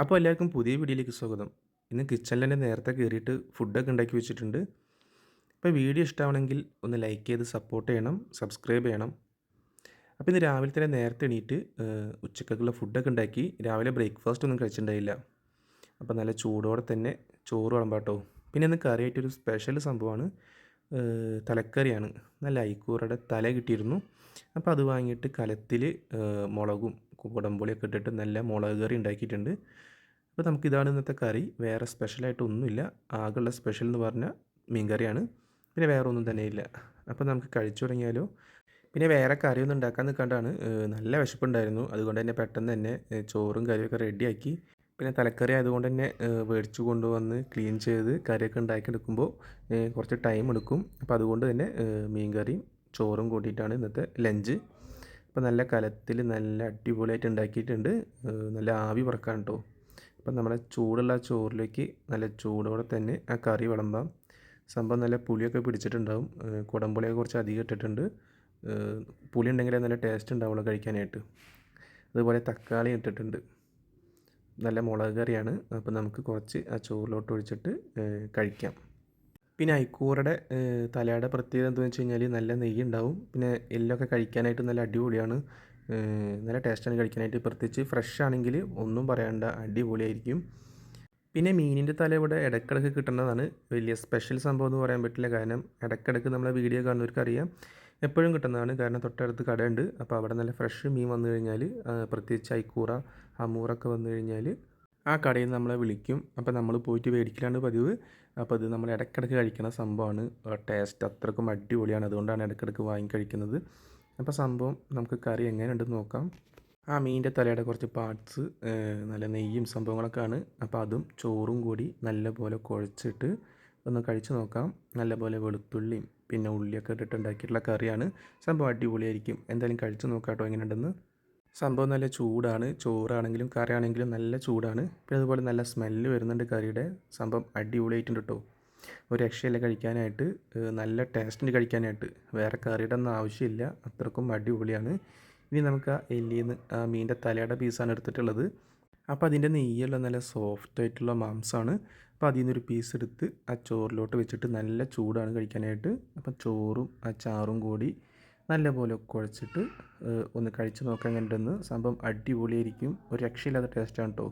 അപ്പോൾ എല്ലാവർക്കും പുതിയ വീഡിയോയിലേക്ക് സ്വാഗതം. ഇന്ന് കിച്ചണിൽ തന്നെ നേരത്തെ കയറിയിട്ട് ഫുഡൊക്കെ ഉണ്ടാക്കി വെച്ചിട്ടുണ്ട്. അപ്പോൾ വീഡിയോ ഇഷ്ടമാണെങ്കിൽ ഒന്ന് ലൈക്ക് ചെയ്ത് സപ്പോർട്ട് ചെയ്യണം സബ്സ്ക്രൈബ് ചെയ്യണം. അപ്പോൾ ഇന്ന് രാവിലെ തന്നെ നേരത്തെ എണീറ്റ് ഉച്ചക്കുള്ള ഫുഡൊക്കെ ഉണ്ടാക്കി രാവിലെ ബ്രേക്ക്ഫാസ്റ്റ് ഒന്നും കഴിച്ചിട്ടുണ്ടായില്ല. അപ്പോൾ നല്ല ചൂടോടെ തന്നെ ചോറ് വിളമ്പാട്ടോ പിന്നെ ഇന്ന് കറിയായിട്ടൊരു സ്പെഷ്യൽ സംഭവമാണ് തലക്കറിയാണ്. നല്ല ഐക്കൂറയുടെ തല കിട്ടിയിരുന്നു. അപ്പോൾ അത് വാങ്ങിയിട്ട് കലത്തിൽ മുളകും കുടംപുളിയൊക്കെ ഇട്ടിട്ട് നല്ല മുളക് കറി ഉണ്ടാക്കിയിട്ടുണ്ട്. അപ്പോൾ നമുക്കിതാണ് ഇന്നത്തെ കറി. വേറെ സ്പെഷ്യലായിട്ടൊന്നുമില്ല ആകെയുള്ള സ്പെഷ്യൽ എന്ന് പറഞ്ഞാൽ മീൻ കറിയാണ് പിന്നെ വേറെ ഒന്നും തന്നെ ഇല്ല. അപ്പോൾ നമുക്ക് കഴിച്ചു തുടങ്ങിയാലോ? പിന്നെ വേറെ കറിയൊന്നും ഉണ്ടാക്കാൻ നിൽക്കാണ്ടാണ്. നല്ല വിശപ്പുണ്ടായിരുന്നു. അതുകൊണ്ട് തന്നെ പെട്ടെന്ന് തന്നെ ചോറും കറിയൊക്കെ റെഡിയാക്കി പിന്നെ തലക്കറി ആയതുകൊണ്ട് തന്നെ മേടിച്ചു കൊണ്ടുവന്ന് ക്ലീൻ ചെയ്ത് കറിയൊക്കെ ഉണ്ടാക്കിയെടുക്കുമ്പോൾ കുറച്ച് ടൈം എടുക്കും. അപ്പോൾ അതുകൊണ്ട് തന്നെ മീൻ കറിയും ചോറും കൂട്ടിയിട്ടാണ് ഇന്നത്തെ ലഞ്ച് അപ്പോൾ നല്ല കലത്തിൽ നല്ല അടിപൊളിയായിട്ട് ഉണ്ടാക്കിയിട്ടുണ്ട്. നല്ല ആവി പറക്കാൻ കേട്ടോ അപ്പം നമ്മുടെ ചൂടുള്ള ചോറിലേക്ക് നല്ല ചൂടോടെ തന്നെ ആ കറി വിളമ്പാം. സംഭവം നല്ല പുളിയൊക്കെ പിടിച്ചിട്ടുണ്ടാവും. കുടംപുളിയൊക്കെ കുറച്ച് അധികം ഇട്ടിട്ടുണ്ട്. പുളി ഉണ്ടെങ്കിലേ നല്ല ടേസ്റ്റ് ഉണ്ടാവുള്ളൂ കഴിക്കാനായിട്ട്. അതുപോലെ തക്കാളി ഇട്ടിട്ടുണ്ട്. നല്ല മുളക് കറിയാണ്. അപ്പോൾ നമുക്ക് കുറച്ച് ആ ചോറിലോട്ട് ഒഴിച്ചിട്ട് കഴിക്കാം. പിന്നെ ഐക്കൂറയുടെ തലയുടെ പ്രത്യേകത എന്താണെന്ന് വെച്ച് കഴിഞ്ഞാൽ നല്ല നെയ്യ് ഉണ്ടാവും പിന്നെ എല്ലൊക്കെ കഴിക്കാനായിട്ട് നല്ല അടിപൊളിയാണ്. നല്ല ടേസ്റ്റാണ് കഴിക്കാനായിട്ട്. പ്രത്യേകിച്ച് ഫ്രഷ് ആണെങ്കിൽ ഒന്നും പറയാണ്ട അടിപൊളിയായിരിക്കും. പിന്നെ മീനിന്റെ തല ഇവിടെ ഇടയ്ക്കിടയ്ക്ക് കിട്ടുന്നതാണ്. വലിയ സ്പെഷ്യൽ സംഭവം എന്ന് പറയാൻ പറ്റില്ല. കാരണം ഇടയ്ക്കിടയ്ക്ക് നമ്മളെ വീഡിയോ കാണുന്നവർക്ക് അറിയാം എപ്പോഴും കിട്ടുന്നതാണ്. കാരണം തൊട്ടടുത്ത് കടയുണ്ട്. അപ്പോൾ അവിടെ നല്ല ഫ്രഷ് മീൻ വന്നു കഴിഞ്ഞാൽ പ്രത്യേകിച്ച് ഐക്കൂറ അമൂറൊക്കെ വന്നു കഴിഞ്ഞാൽ ആ കടയിൽ നിന്ന് നമ്മളെ വിളിക്കും. അപ്പോൾ നമ്മൾ പോയിട്ട് മേടിക്കലാണ് പതിവ്. അപ്പോൾ ഇത് നമ്മൾ ഇടയ്ക്കിടയ്ക്ക് കഴിക്കുന്ന സംഭവമാണ്. ടേസ്റ്റ് അത്രക്കും അടിപൊളിയാണ്. അതുകൊണ്ടാണ് ഇടയ്ക്കിടയ്ക്ക് വാങ്ങി കഴിക്കുന്നത്. അപ്പോൾ സംഭവം നമുക്ക് കറി എങ്ങനെയുണ്ടെന്ന് നോക്കാം. ആ മീനിന്റെ തലയുടെ കുറച്ച് പാർട്സ് നല്ല നെയ്യും സംഭവങ്ങളൊക്കെയാണ്. അപ്പോൾ അതും ചോറും കൂടി നല്ലപോലെ കുഴച്ചിട്ട് ഒന്ന് കഴിച്ചു നോക്കാം. നല്ലപോലെ വെളുത്തുള്ളിയും പിന്നെ ഉള്ളിയൊക്കെ ഇട്ടിട്ടുണ്ടാക്കിയിട്ടുള്ള കറിയാണ്. സംഭവം അടിപൊളിയായിരിക്കും. എന്തായാലും കഴിച്ചു നോക്കാം കേട്ടോ എങ്ങനെയുണ്ടെന്ന്. സംഭവം നല്ല ചൂടാണ്. ചോറാണെങ്കിലും കറിയാണെങ്കിലും നല്ല ചൂടാണ്. പിന്നെ അതുപോലെ നല്ല സ്മെല്ല് വരുന്നുണ്ട് കറിയുടെ. സംഭവം അടിപൊളിയായിട്ടുണ്ട് കേട്ടോ ഒരു രക്ഷയില്ല കഴിക്കാനായിട്ട്. നല്ല ടേസ്റ്റിന് കഴിക്കാനായിട്ട്. വേറെ കറിയുടെ ഒന്നും ആവശ്യമില്ല. അത്രക്കും അടിപൊളിയാണ്. ഇനി നമുക്ക് ആ എല്ലിയിൽ നിന്ന് ആ മീനിന്റെ തലയുടെ പീസാണ് എടുത്തിട്ടുള്ളത്. അപ്പോൾ അതിന്റെ നെയ്യുള്ള നല്ല സോഫ്റ്റ് ആയിട്ടുള്ള മാംസമാണ് അപ്പോൾ അതിൽ നിന്നൊരു പീസ് എടുത്ത് ആ ചോറിലോട്ട് വെച്ചിട്ട് നല്ല ചൂടാണ് കഴിക്കാനായിട്ട്. അപ്പം ചോറും ആ ചാറും കൂടി നല്ലപോലെ കുഴച്ചിട്ട് ഒന്ന് കഴിച്ച് നോക്കാൻ കണ്ടെന്ന് സംഭവം അടിപൊളിയായിരിക്കും. ഒരു രക്ഷയില്ലാത്ത ടേസ്റ്റാണ് കേട്ടോ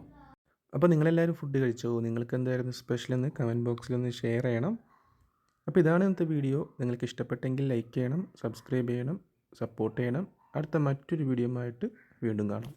അപ്പോൾ നിങ്ങളെല്ലാവരും ഫുഡ് കഴിച്ചോ? നിങ്ങൾക്ക് എന്തായിരുന്നു സ്പെഷ്യൽ എന്ന് കമന്റ് ബോക്സിൽ ഒന്ന് ഷെയർ ചെയ്യണം. അപ്പോൾ ഇതാണ് ഇന്നത്തെ വീഡിയോ നിങ്ങൾക്ക് ഇഷ്ടപ്പെട്ടെങ്കിൽ ലൈക്ക് ചെയ്യണം സബ്സ്ക്രൈബ് ചെയ്യണം സപ്പോർട്ട് ചെയ്യണം. അടുത്ത മറ്റൊരു വീഡിയോ ആയിട്ട് വീണ്ടും കാണാം.